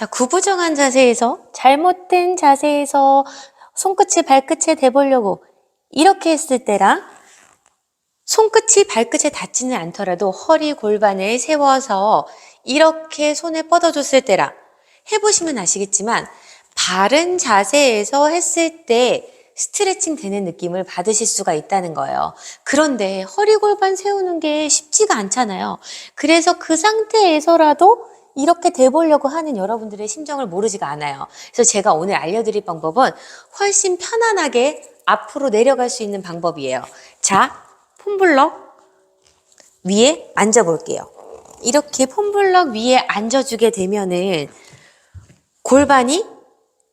자, 구부정한 자세에서 잘못된 자세에서 손끝이 발끝에 대보려고 이렇게 했을 때랑 손끝이 발끝에 닿지는 않더라도 허리 골반을 세워서 이렇게 손을 뻗어줬을 때랑 해보시면 아시겠지만 바른 자세에서 했을 때 스트레칭 되는 느낌을 받으실 수가 있다는 거예요. 그런데 허리 골반 세우는 게 쉽지가 않잖아요. 그래서 그 상태에서라도 이렇게 돼보려고 하는 여러분들의 심정을 모르지가 않아요. 그래서 제가 오늘 알려드릴 방법은 훨씬 편안하게 앞으로 내려갈 수 있는 방법이에요. 자, 폼블럭 위에 앉아볼게요. 이렇게 폼블럭 위에 앉아주게 되면은 골반이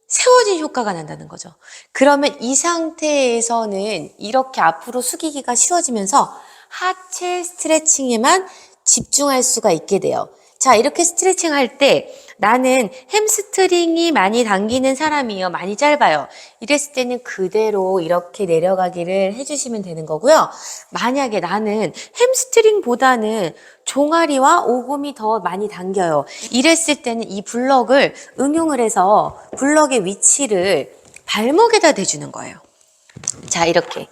세워진 효과가 난다는 거죠. 그러면 이 상태에서는 이렇게 앞으로 숙이기가 쉬워지면서 하체 스트레칭에만 집중할 수가 있게 돼요. 자, 이렇게 스트레칭 할 때 나는 햄스트링이 많이 당기는 사람이에요. 많이 짧아요. 이랬을 때는 그대로 이렇게 내려가기를 해주시면 되는 거고요. 만약에 나는 햄스트링보다는 종아리와 오금이 더 많이 당겨요. 이랬을 때는 이 블럭을 응용을 해서 블럭의 위치를 발목에다 대주는 거예요. 자, 이렇게.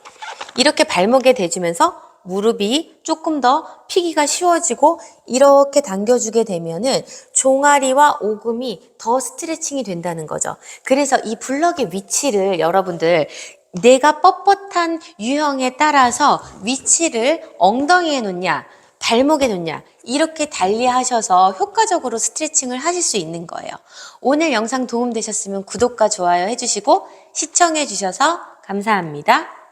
이렇게 발목에 대주면서 무릎이 조금 더 피기가 쉬워지고 이렇게 당겨주게 되면은 종아리와 오금이 더 스트레칭이 된다는 거죠. 그래서 이 블럭의 위치를 여러분들 내가 뻣뻣한 유형에 따라서 위치를 엉덩이에 놓냐, 발목에 놓냐, 이렇게 달리 하셔서 효과적으로 스트레칭을 하실 수 있는 거예요. 오늘 영상 도움되셨으면 구독과 좋아요 해주시고 시청해 주셔서 감사합니다.